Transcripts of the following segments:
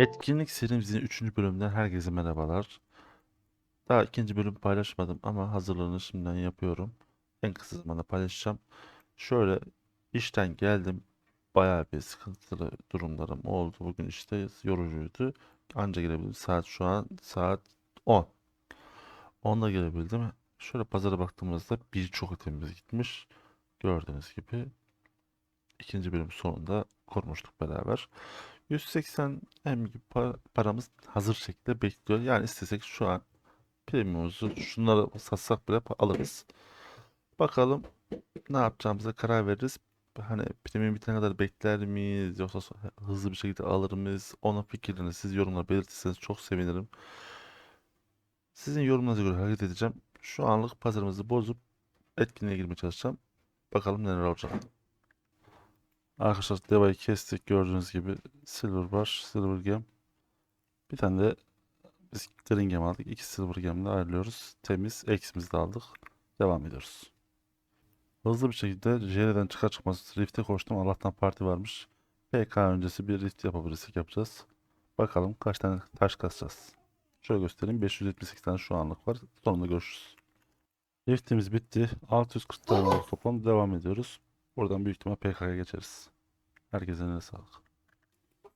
Etkinlik serimizin 3. bölümünden herkese merhabalar. Daha ikinci bölüm paylaşmadım ama hazırlığını şimdiden yapıyorum. En kısa zamanda paylaşacağım. Şöyle işten geldim. Bayağı bir sıkıntılı durumlarım oldu. Bugün işte yorucuydu. Anca gelebildim. Saat şu an saat 10. 10'da gelebildim. Şöyle pazara baktığımızda birçok itemimiz gitmiş. Gördüğünüz gibi ikinci bölüm sonunda kurmuştuk beraber. 180 M gibi pa- paramız hazır şekilde bekliyor. Yani istesek şu an premiumumuzu şunları satsak bile alırız. Bakalım ne yapacağımıza karar veririz. Hani premium bitene kadar bekler miyiz yoksa hızlı bir şekilde alır mıyız? Onun fikirlerini siz yorumlara belirtirseniz çok sevinirim. Sizin yorumlarınıza göre hareket edeceğim. Şu anlık pazarımızı bozup etkinliğe girmeye çalışacağım. Bakalım neler olacak. Arkadaşlar devayı kestik gördüğünüz gibi silver bar, silver gem. Bir tane de biz green gem aldık. İki silver gemle ayrılıyoruz. Temiz eksimizi de aldık. Devam ediyoruz. Hızlı bir şekilde JR'den çıkar çıkmaz rift'e koştum. Allah'tan parti varmış. PK öncesi bir rift yapabilirsek yapacağız. Bakalım kaç tane taş kasacağız. Şöyle göstereyim. 578 tane şu anlık var. Sonunda görüşürüz. Rift'imiz bitti. 640 tane toplam. Devam ediyoruz. Buradan büyük ihtimal PK'ya geçeriz. Herkese eline sağlık.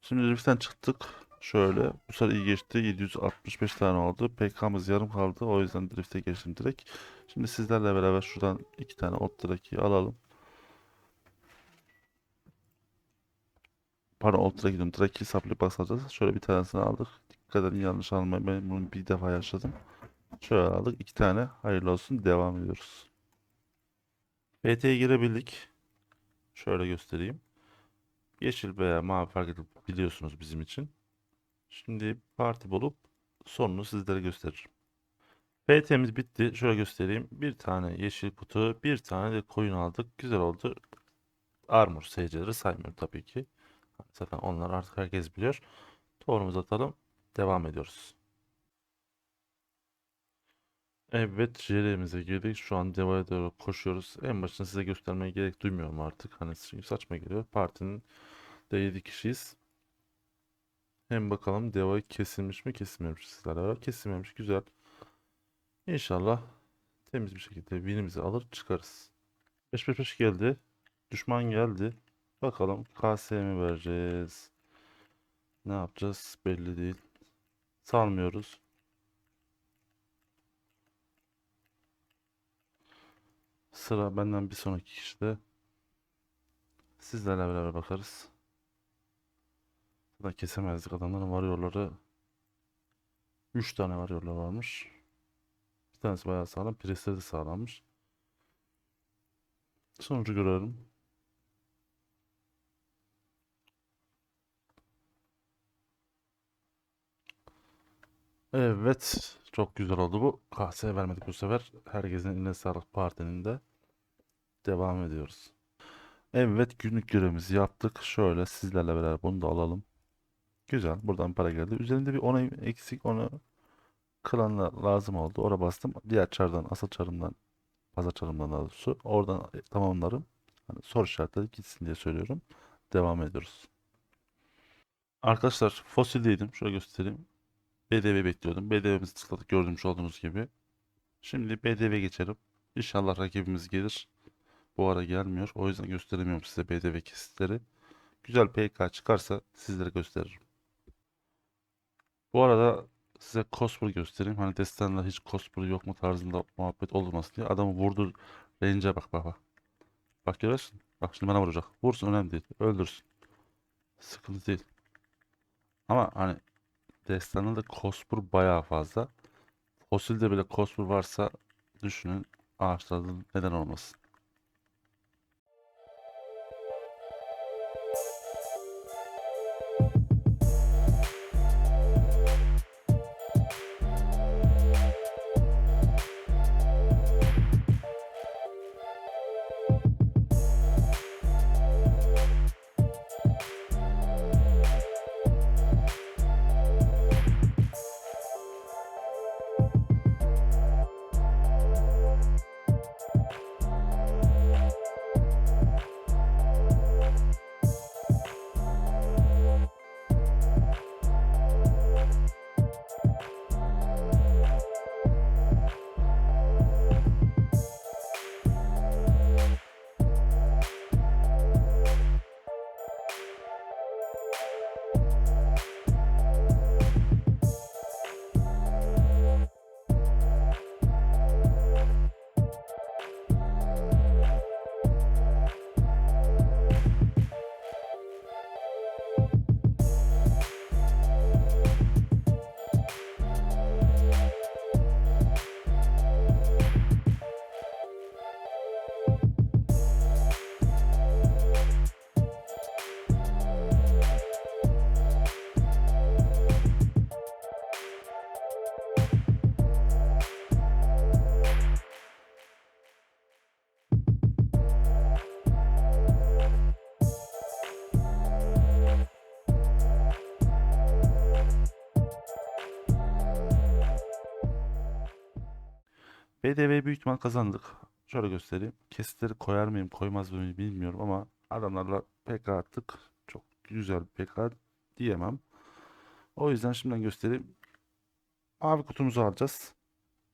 Şimdi Rift'ten çıktık. Şöyle. Bu sefer iyi geçti. 765 tane oldu. PK'mız yarım kaldı. O yüzden Drift'e geçtim direkt. Şimdi sizlerle beraber şuradan iki tane ot drakiyi alalım. Pardon ot draki diyorum. Drakiyi saplayıp basacağız. Şöyle bir tanesini aldık. Dikkat edin yanlış almayın. Ben bunu bir defa yaşadım. Şöyle aldık. iki tane. Hayırlı olsun. Devam ediyoruz. BT'ye girebildik. Şöyle göstereyim. Yeşil veya mavi fark edip biliyorsunuz bizim için. Şimdi parti bulup sonunu sizlere gösteririm. PT'miz bitti. Şöyle göstereyim. Bir tane yeşil kutu, bir tane de koyun aldık. Güzel oldu. Armor SC'leri saymıyorum tabii ki. Zaten onlar artık herkes biliyor. Tohumumuzu atalım. Devam ediyoruz. Evet, JR'mize girdik. Şu an Deva'ya doğru koşuyoruz. En başında size göstermeye gerek duymuyorum artık. Hani saçma geliyor. Partinin de 7 kişiyiz. Hem bakalım Deva'yı kesilmiş mi kesilmemiş sizlerle beraber. Kesilmemiş. Güzel. İnşallah temiz bir şekilde winimizi alır çıkarız. 5-5-5 geldi. Düşman geldi. Bakalım KS'ye mi vereceğiz? Ne yapacağız belli değil. Salmıyoruz. Sıra benden bir sonraki kişide. Sizlerle beraber bakarız. Zaten kesemezdik adamların varıyorları. 3 tane varıyorlar varmış. Bir tanesi bayağı sağlam. Presleri de sağlammış. Sonucu görelim. Evet. Çok güzel oldu bu. KS vermedik bu sefer. Herkesin eline sağlık partinin de. Devam ediyoruz. Evet günlük görevimizi yaptık. Şöyle sizlerle beraber bunu da alalım. Güzel. Buradan para geldi. Üzerinde bir onay eksik. Onu klanla lazım oldu. Oraya bastım. Diğer çardan, asıl çarımdan, pazar çarımdan daha doğrusu. Oradan tamamlarım. Hani soru işaretleri gitsin diye söylüyorum. Devam ediyoruz. Arkadaşlar fosildeydim. Şöyle göstereyim. BDV bekliyordum. BDV'mizi tıkladık gördüğünüz olduğunuz gibi. Şimdi BDV geçelim. İnşallah rakibimiz gelir. Bu ara gelmiyor. O yüzden gösteremiyorum size BDV kesitleri. Güzel PK çıkarsa sizlere gösteririm. Bu arada size Cosper göstereyim. Hani destanla hiç Cosper yok mu tarzında muhabbet olmasın diye. Adamı vurdur. Range'e bak bak. Bak görüyorsun. Bak şimdi bana vuracak. Vursun önemli değil. Öldürsün. Sıkıntı değil. Ama hani destanında Cosper bayağı fazla. Fosilde bile Cosper varsa düşünün ağaçlarda neden olmasın. BDV'yi büyük ihtimal kazandık. Şöyle göstereyim. Kesitleri koyar mıyım koymaz mıyım bilmiyorum ama adamlarla PK attık. Çok güzel bir PK diyemem. O yüzden şimdiden göstereyim. Mavi kutumuzu alacağız.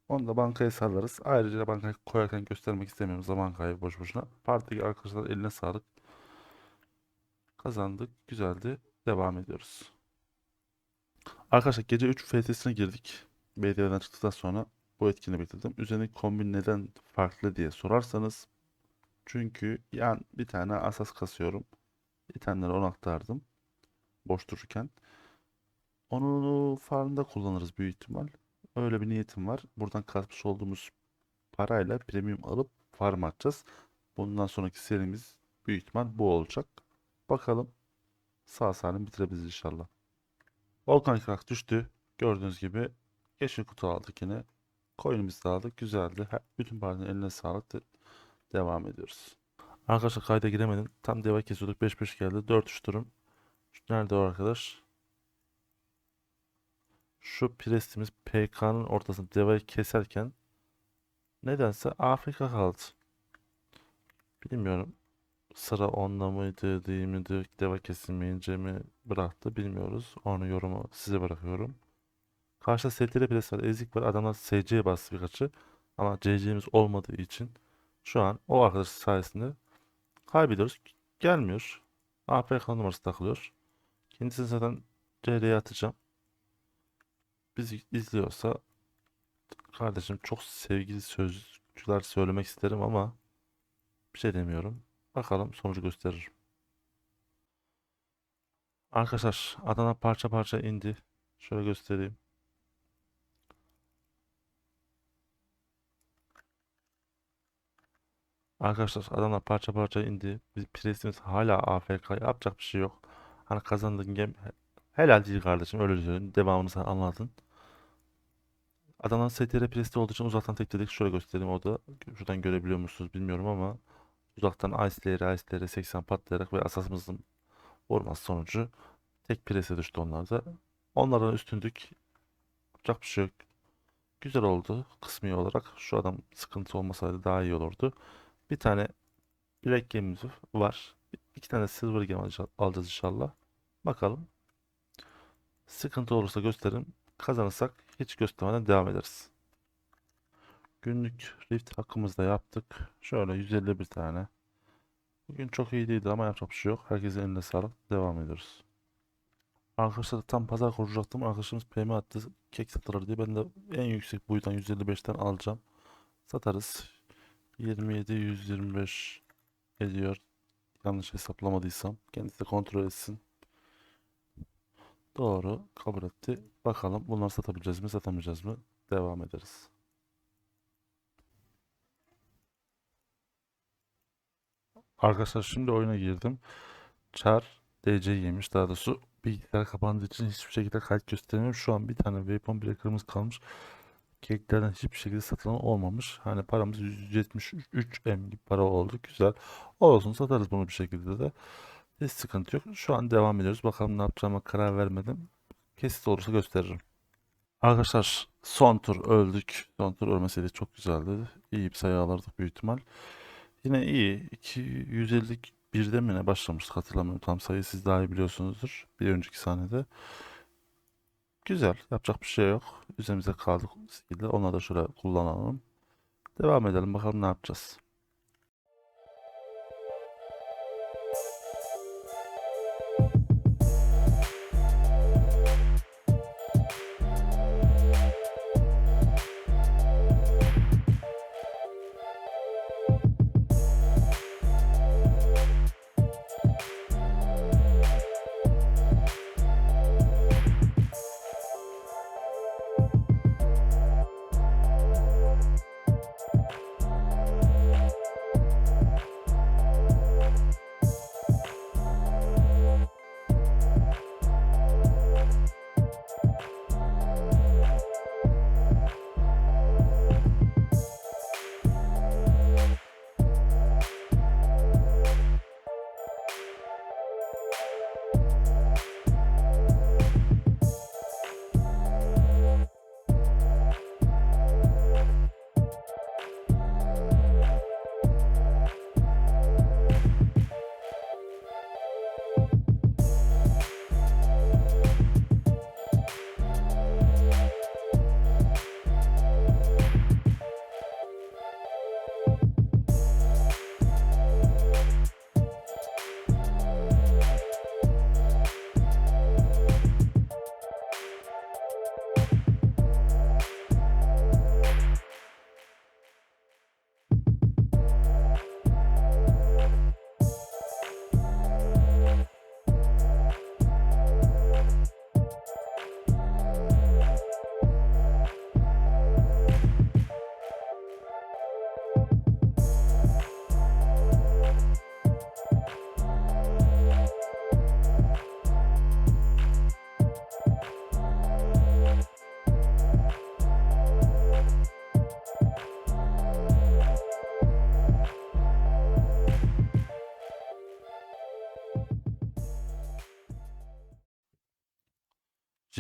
Onu da bankaya sallarız. Ayrıca bankaya koyarken göstermek istemiyorum. Zaman kaybı boş boşuna. Partideki arkadaşlar eline sağlık. Kazandık. Güzeldi. Devam ediyoruz. Arkadaşlar gece 3 FTS'ine girdik. BDV'den çıktıktan sonra bu etkini bitirdim. Üzerindeki kombin neden farklı diye sorarsanız çünkü yan bir tane asas kasıyorum. De 10 aktardım. Boş dururken. Onu farmda kullanırız büyük ihtimal. Öyle bir niyetim var. Buradan kasmış olduğumuz parayla premium alıp farm atacağız. Bundan sonraki serimiz büyük ihtimal bu olacak. Bakalım sağ salim bitirebiliriz inşallah. Volkan Krak düştü. Gördüğünüz gibi yeşil kutu aldık yine. Coin'imizi aldık. Güzeldi. Her- Bütün partinin eline sağlık. De- devam ediyoruz. Arkadaşlar kayda giremedim. Tam deva kesiyorduk. 5-5 geldi. 4-3 durum. Nerede o arkadaş? Şu prestimiz PK'nın ortasında devayı keserken nedense Afrika kaldı. Bilmiyorum. Sıra onda mıydı, değil miydi, deva kesilmeyince mi bıraktı bilmiyoruz. Onu yorumu size bırakıyorum. Karşıda STR pres var, ezik var. Adamlar SC'ye bastı birkaçı. Ama CC'miz olmadığı için şu an o arkadaş sayesinde kaybediyoruz. Gelmiyor. APK numarası takılıyor. Kendisini zaten CR'ye atacağım. Bizi izliyorsa kardeşim çok sevgili sözcükler söylemek isterim ama bir şey demiyorum. Bakalım sonucu gösterir. Arkadaşlar Adana parça parça indi. Şöyle göstereyim. Arkadaşlar Adana parça parça indi. Biz presimiz hala AFK. Yapacak bir şey yok. Hani kazandığın game helal değil kardeşim. Öyle söyleyeyim. Devamını sen anladın. Adana'nın STR presti olduğu için uzaktan tekledik. Şöyle göstereyim. O da şuradan görebiliyor musunuz bilmiyorum ama uzaktan ice'leri ice'leri 80 patlayarak ve asasımızın vurması sonucu tek prese düştü onlar da. Onlardan üstündük. Yapacak bir şey yok. Güzel oldu kısmi olarak. Şu adam sıkıntı olmasaydı daha iyi olurdu. Bir tane Black Game'imiz var. İki tane Silver Game alacağız, inşallah. Bakalım. Sıkıntı olursa gösteririm. Kazanırsak hiç göstermeden devam ederiz. Günlük Rift hakkımızda yaptık. Şöyle 151 tane. Bugün çok iyi değildi ama yapacak bir şey yok. Herkesin eline sağlık. Devam ediyoruz. Arkadaşlar tam pazar kuracaktım. Arkadaşımız PM attı. Kek satılır diye. Ben de en yüksek boyuttan 155'ten alacağım. Satarız. 27 125 ediyor. Yanlış hesaplamadıysam. Kendisi kontrol etsin. Doğru. Kabul etti. Bakalım bunları satabileceğiz mi satamayacağız mı? Devam ederiz. Arkadaşlar şimdi oyuna girdim. Char DC yemiş. Daha doğrusu bilgisayar kapandığı için hiçbir şekilde kayıt gösteremiyorum. Şu an bir tane Weapon Breaker'ımız kalmış. Keklerden hiçbir şekilde satılan olmamış. Hani paramız 173 M gibi para oldu. Güzel. Olsun satarız bunu bir şekilde de. Hiç sıkıntı yok. Şu an devam ediyoruz. Bakalım ne yapacağıma karar vermedim. Kesit olursa gösteririm. Arkadaşlar son tur öldük. Son tur ölmeseydi çok güzeldi. İyi bir sayı alırdık büyük ihtimal. Yine iyi. 251'de mi ne başlamıştık hatırlamıyorum tam sayı siz daha iyi biliyorsunuzdur. Bir önceki sahnede. Güzel. Yapacak bir şey yok. Üzerimize şekilde. Onları da şöyle kullanalım. Devam edelim. Bakalım ne yapacağız.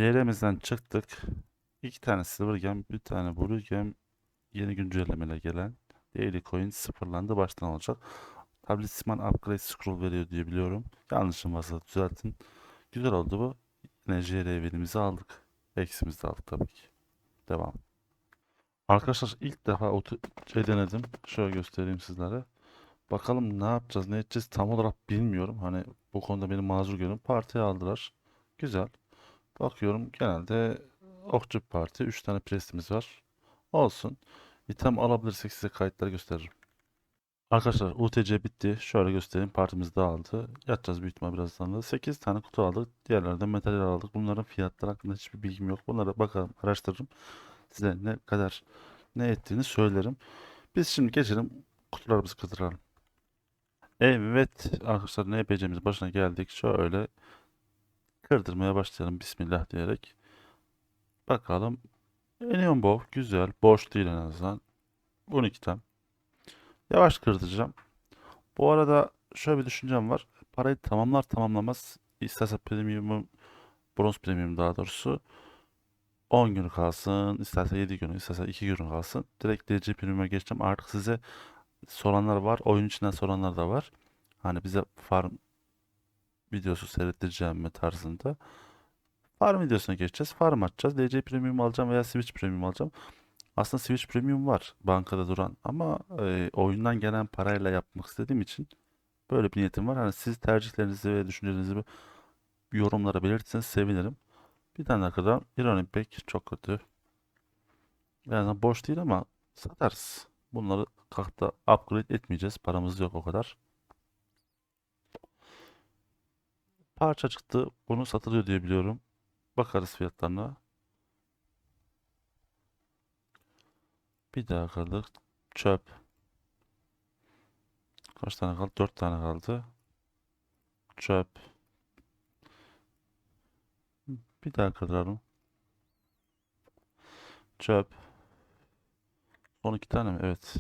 CR'mizden çıktık. İki tane Silver Gem, bir tane Blue Gem yeni güncellemeyle gelen Daily Coin sıfırlandı baştan olacak. Talisman Upgrade Scroll veriyor diye biliyorum. Yanlışım varsa düzeltin. Güzel oldu bu. Yine JR verimizi aldık. Eksimizi de aldık tabii ki. Devam. Arkadaşlar ilk defa otu şey denedim. Şöyle göstereyim sizlere. Bakalım ne yapacağız, ne edeceğiz tam olarak bilmiyorum. Hani bu konuda beni mazur görün. Partiye aldılar. Güzel. Bakıyorum genelde okçu parti. 3 tane prestimiz var. Olsun. İtem alabilirsek size kayıtları gösteririm. Arkadaşlar UTC bitti. Şöyle göstereyim. Partimiz dağıldı. Yatacağız büyük ihtimal birazdan da. 8 tane kutu aldık. Diğerlerden materyal aldık. Bunların fiyatları hakkında hiçbir bilgim yok. Bunlara bakalım, araştırırım. Size ne kadar ne ettiğini söylerim. Biz şimdi geçelim kutularımızı kırdıralım. Evet arkadaşlar ne yapacağımız başına geldik. Şöyle kırdırmaya başlayalım bismillah diyerek. Bakalım. Enion Bow güzel. Boş değil en azından. 12 tane. Yavaş kırdıracağım. Bu arada şöyle bir düşüncem var. Parayı tamamlar tamamlamaz isterse premium bronz premium daha doğrusu 10 gün kalsın, isterse 7 gün, isterse 2 gün kalsın. Direkt DC premium'a geçeceğim. Artık size soranlar var. Oyun içinden soranlar da var. Hani bize farm videosu seyrettireceğim tarzında. Farm videosuna geçeceğiz. Farm açacağız. DC Premium alacağım veya Switch Premium alacağım. Aslında Switch Premium var bankada duran ama e, oyundan gelen parayla yapmak istediğim için böyle bir niyetim var. Hani siz tercihlerinizi ve düşüncelerinizi yorumlara belirtirseniz sevinirim. Bir tane arkadan Iron Impact çok kötü. Yani boş değil ama satarız. Bunları kalkta upgrade etmeyeceğiz. Paramız yok o kadar. Parça çıktı. Bunu satılıyor diye biliyorum. Bakarız fiyatlarına. Bir daha kaldı. Çöp. Kaç tane kaldı? Dört tane kaldı. Çöp. Bir daha kıralım. Çöp. Son iki tane mi? Evet.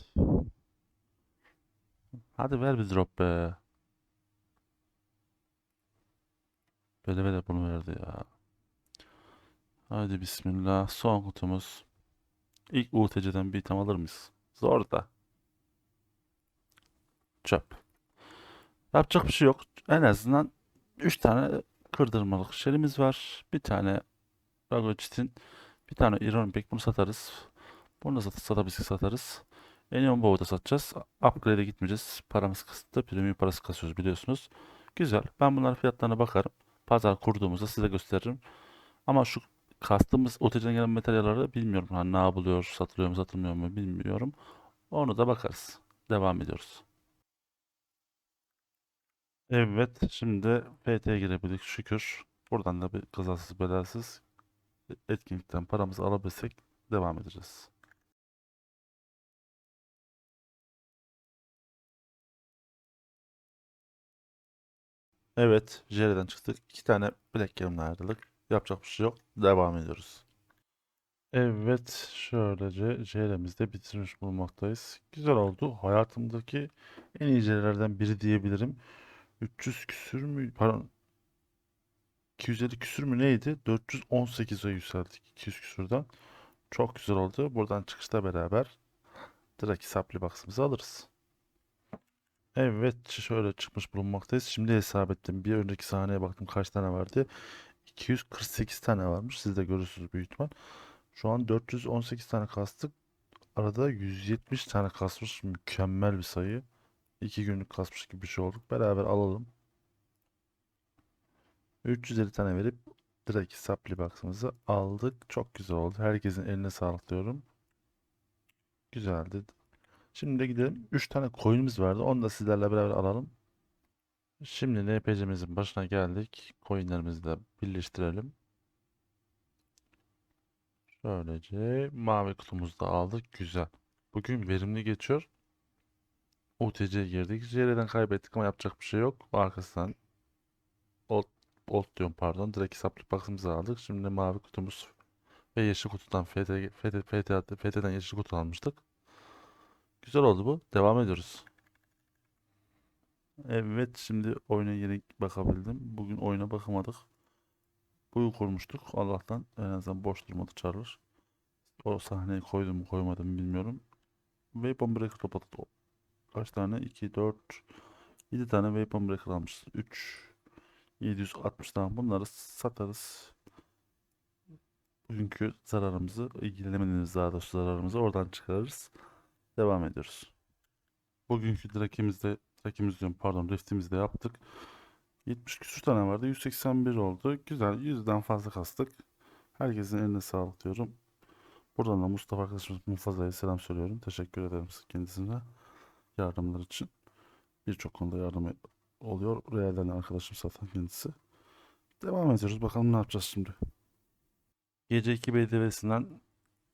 Hadi ver bir drop be. Böyle böyle bunu verdi ya. Hadi bismillah. Son kutumuz. İlk UTC'den bir item alır mıyız? Zor da. Çöp. Yapacak bir şey yok. En azından 3 tane kırdırmalık şelimiz var. Bir tane Ragocit'in bir tane Iron Impact bunu satarız. Bunu da sat satabilirsek satarız. Enion Bow'u da satacağız. Upgrade'e gitmeyeceğiz. Paramız kısıtlı. Premium parası kasıyoruz biliyorsunuz. Güzel. Ben bunların fiyatlarına bakarım. Pazar kurduğumuzda size gösteririm. Ama şu kastığımız OTC'den gelen materyalleri bilmiyorum. Hani ne yapılıyor, satılıyor mu, satılmıyor mu bilmiyorum. Onu da bakarız. Devam ediyoruz. Evet, şimdi PT'ye girebildik şükür. Buradan da bir kazasız belasız etkinlikten paramızı alabilsek devam edeceğiz. Evet, Jerry'den çıktık. İki tane Black Game'le ayrıldık. Yapacak bir şey yok. Devam ediyoruz. Evet, şöylece JR'mizde bitirmiş bulunmaktayız. Güzel oldu. Hayatımdaki en iyi JR'lerden biri diyebilirim. 300 küsür mü? Pardon. 250 küsür mü neydi? 418'e yükseldik 200 küsürden. Çok güzel oldu. Buradan çıkışta beraber direkt supply box'ımızı alırız. Evet şöyle çıkmış bulunmaktayız. Şimdi hesap ettim. Bir önceki sahneye baktım kaç tane vardı. 248 tane varmış. Siz de görürsünüz büyük ihtimal. Şu an 418 tane kastık. Arada 170 tane kasmış. Mükemmel bir sayı. 2 günlük kasmış gibi bir şey olduk. Beraber alalım. 350 tane verip direkt supply box'ımızı aldık. Çok güzel oldu. Herkesin eline sağlık diyorum. Güzeldi. Şimdi de gidelim. 3 tane coin'imiz vardı. Onu da sizlerle beraber alalım. Şimdi NPC'mizin başına geldik. Coin'lerimizi de birleştirelim. Şöylece mavi kutumuzu da aldık. Güzel. Bugün verimli geçiyor. UTC'ye girdik. JR'den kaybettik ama yapacak bir şey yok. Arkasından Old, Old diyorum pardon. Direkt hesaplık box'ımızı aldık. Şimdi mavi kutumuz ve yeşil kutudan FT, FT, FT, FT'den yeşil kutu almıştık. Güzel oldu bu. Devam ediyoruz. Evet şimdi oyuna yeni bakabildim. Bugün oyuna bakamadık. Buyu kurmuştuk. Allah'tan en azından boş durmadı çarlar. O sahneyi koydum mu koymadım bilmiyorum. Weapon Breaker robotu kaç tane? 2, 4, 7 tane Weapon Breaker almışız. 3, 760 tane bunları satarız. Bugünkü zararımızı, ilgilenemediğimiz daha doğrusu zararımızı oradan çıkarırız. Devam ediyoruz. Bugünkü drakimizde, drakimiz diyorum pardon riftimizde yaptık. 70 küsür tane vardı. 181 oldu. Güzel. 100'den fazla kastık. Herkesin eline sağlık diyorum. Buradan da Mustafa arkadaşımız Mufaza'ya selam söylüyorum. Teşekkür ederim kendisine yardımlar için. Birçok konuda yardım oluyor. Real'den arkadaşım zaten kendisi. Devam ediyoruz. Bakalım ne yapacağız şimdi. Gece 2 BDV'sinden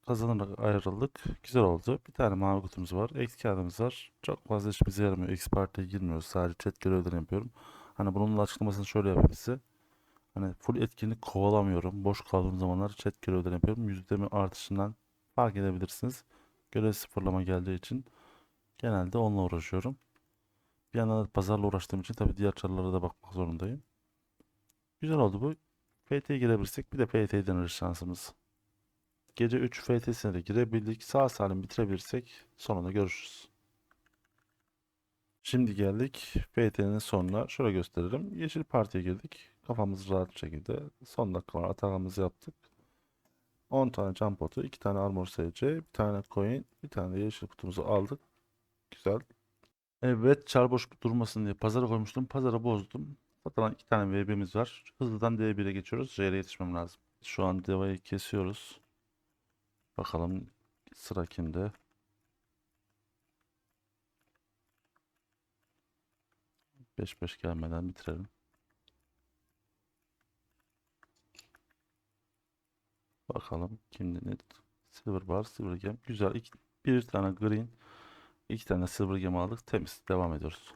kazanarak ayrıldık. Güzel oldu. Bir tane mavi kutumuz var. X kağıdımız var. Çok fazla işimize yaramıyor. X partiye girmiyoruz. Sadece chat görevlerini yapıyorum. Hani bunun açıklamasını şöyle yapayım size. Hani full etkinlik kovalamıyorum. Boş kaldığım zamanlar chat görevleri yapıyorum. Yüzdemi artışından fark edebilirsiniz. Görev sıfırlama geldiği için genelde onunla uğraşıyorum. Bir yandan da pazarla uğraştığım için tabii diğer çarlara da bakmak zorundayım. Güzel oldu bu. FT'ye girebilirsek bir de FT'ye deneriz şansımız. Gece 3 FT'sine de girebildik. Sağ salim bitirebilirsek sonunda görüşürüz. Şimdi geldik FT'nin sonuna. Şöyle gösteririm. Yeşil partiye girdik. Kafamız rahat şekilde. Son dakikalar atağımızı yaptık. 10 tane can potu, 2 tane armor SC, bir tane coin, bir tane de yeşil kutumuzu aldık. Güzel. Evet, çar boş durmasın diye pazara koymuştum. Pazara bozdum. Zaten 2 tane VB'miz var. Hızlıdan D1'e geçiyoruz. J'ye yetişmem lazım. Şu an devayı kesiyoruz. Bakalım sıra kimde? Beş beş gelmeden bitirelim. Bakalım kimde ne? Silver bar, silver gem. Güzel. İki, bir tane green, iki tane silver gem aldık. Temiz. Devam ediyoruz.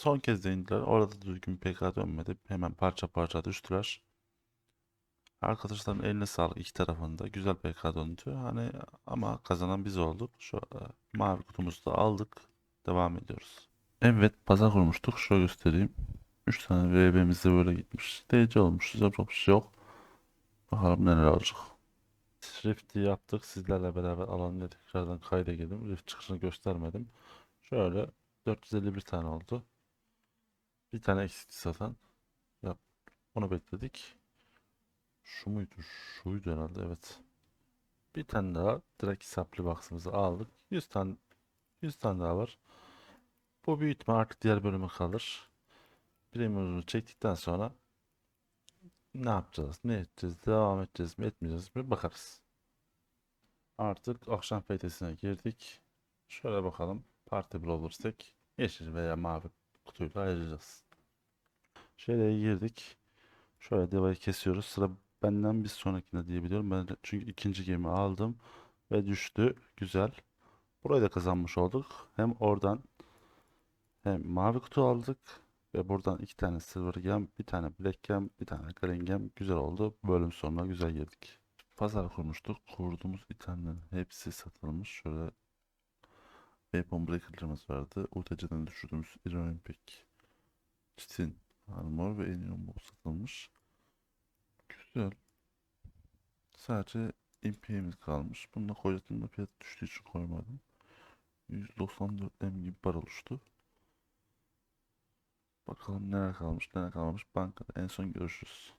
Son kez de indiler. Orada düzgün PK dönmedi. Hemen parça parça düştüler. Arkadaşların eline sağlık iki tarafında. Güzel PK döndü. Hani ama kazanan biz olduk. Şu e, mavi kutumuzu da aldık. Devam ediyoruz. Evet pazar kurmuştuk. Şöyle göstereyim. 3 tane VB'miz de böyle gitmiş. DC olmuş. Yapacak bir şey yok. Bakalım neler olacak. Rift'i yaptık. Sizlerle beraber alanı tekrardan kayda girdim. Rift çıkışını göstermedim. Şöyle 451 tane oldu. Bir tane eksikti zaten. Yap. Onu bekledik. Şu muydu? Şuydu herhalde evet. Bir tane daha direkt hesaplı box'ımızı aldık. 100 tane 100 tane daha var. Bu büyük ihtimal artık diğer bölüme kalır. Premium'unu çektikten sonra ne yapacağız? Ne edeceğiz? Devam edeceğiz mi? Etmeyeceğiz mi? Bakarız. Artık akşam FT'sine girdik. Şöyle bakalım. Parti bulursak yeşil veya mavi kutuyla ayıracağız. Şöyle girdik. Şöyle devayı kesiyoruz. Sıra benden bir sonrakine diyebiliyorum. Ben çünkü ikinci gemi aldım ve düştü. Güzel. Burayı da kazanmış olduk. Hem oradan hem mavi kutu aldık ve buradan iki tane silver gem, bir tane black gem, bir tane green gem. Güzel oldu. Bölüm sonuna güzel girdik. Pazar kurmuştuk. Kurduğumuz itemlerin hepsi satılmış. Şöyle Weapon Breaker'larımız vardı. UTC'den düşürdüğümüz Iron Impact, Çitin, Armor ve Enion Bow satılmış. Güzel. Sadece Impey'imiz kalmış. Bunu da koyacaktım da fiyat düştüğü için koymadım. 194 M gibi bar oluştu. Bakalım neler kalmış, neler kalmamış. Bankada en son görüşürüz.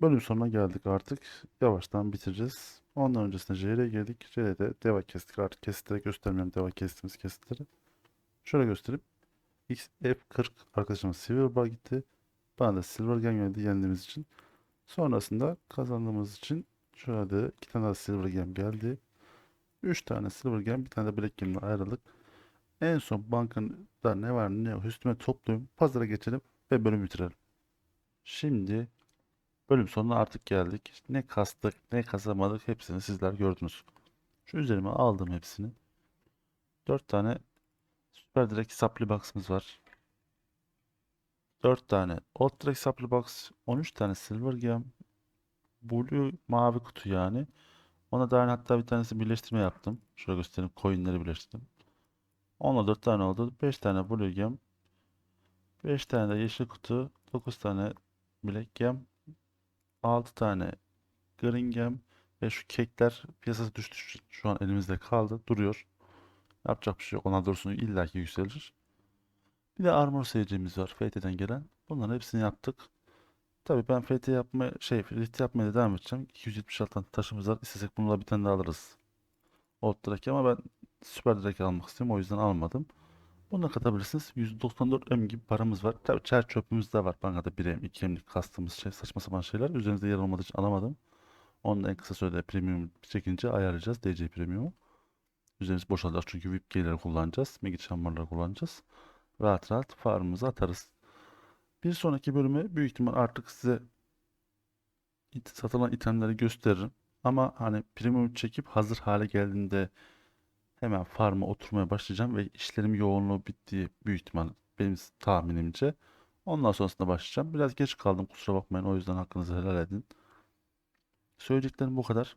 Bölüm sonuna geldik artık. Yavaştan bitireceğiz. Ondan öncesinde JR'ye girdik. JR'de deva kestik. Artık kesitleri göstermiyorum. Deva kestiğimiz kesitleri. Şöyle göstereyim. X F40 arkadaşımız Silver Bar gitti. Bana da Silver Gem geldi yendiğimiz için. Sonrasında kazandığımız için şöyle iki tane daha Silver Gem geldi. Üç tane Silver Gem, bir tane de Black Gem'le ayrıldık. En son bankada ne var ne yok üstüme toplayayım. Pazara geçelim ve bölümü bitirelim. Şimdi bölüm sonuna artık geldik. Ne kastık ne kazanmadık hepsini sizler gördünüz. Şu üzerime aldım hepsini. 4 tane Süper Direkt Supply Box'ımız var. 4 tane Old Direct Supply Box, 13 tane Silver Gem, Blue mavi kutu yani. Ona da hatta bir tanesi birleştirme yaptım. Şöyle göstereyim. Coinleri birleştirdim. Onunla 4 tane oldu. 5 tane Blue Gem, 5 tane de yeşil kutu, 9 tane Black Gem, 6 tane Green Gem ve şu kekler piyasası düştü. Şu- an elimizde kaldı. Duruyor. Yapacak bir şey yok. Onlar dursun illaki yükselir. Bir de armor seyircimiz var FT'den gelen. Bunların hepsini yaptık. Tabii ben FT yapma şey rift yapmaya devam edeceğim. 276 tane taşımız var. İstesek bununla bir tane daha alırız. Old direkt ama ben süper direkt almak istiyorum. O yüzden almadım. Bunu da katabilirsiniz. 194 M gibi paramız var. Tabii çer çöpümüz de var. Bankada 1 M, 2 M'lik kastığımız şey, saçma sapan şeyler. Üzerinizde yer olmadığı için alamadım. Onu da en kısa sürede premium çekince ayarlayacağız. DC premium'u. Üzerimiz boşalacak çünkü VIP geyleri kullanacağız. Megit şambarları kullanacağız. Rahat rahat farmımızı atarız. Bir sonraki bölüme büyük ihtimal artık size satılan itemleri gösteririm. Ama hani premium çekip hazır hale geldiğinde hemen farma oturmaya başlayacağım ve işlerim yoğunluğu bittiği büyük ihtimal benim tahminimce. Ondan sonrasında başlayacağım. Biraz geç kaldım kusura bakmayın o yüzden hakkınızı helal edin. Söyleyeceklerim bu kadar.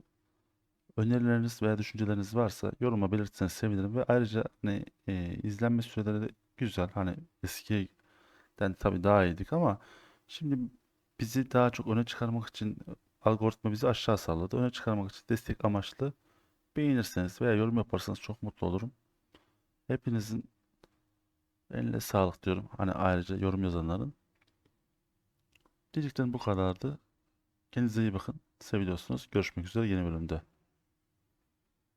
Önerileriniz veya düşünceleriniz varsa yoruma belirtirseniz sevinirim ve ayrıca hani, e, izlenme süreleri de güzel. Hani eskiden tabii daha iyiydik ama şimdi bizi daha çok öne çıkarmak için algoritma bizi aşağı salladı. Öne çıkarmak için destek amaçlı beğenirseniz veya yorum yaparsanız çok mutlu olurum. Hepinizin eline sağlık diyorum. Hani ayrıca yorum yazanların. Diyeceklerim bu kadardı. Kendinize iyi bakın. Seviliyorsunuz. Görüşmek üzere yeni bölümde.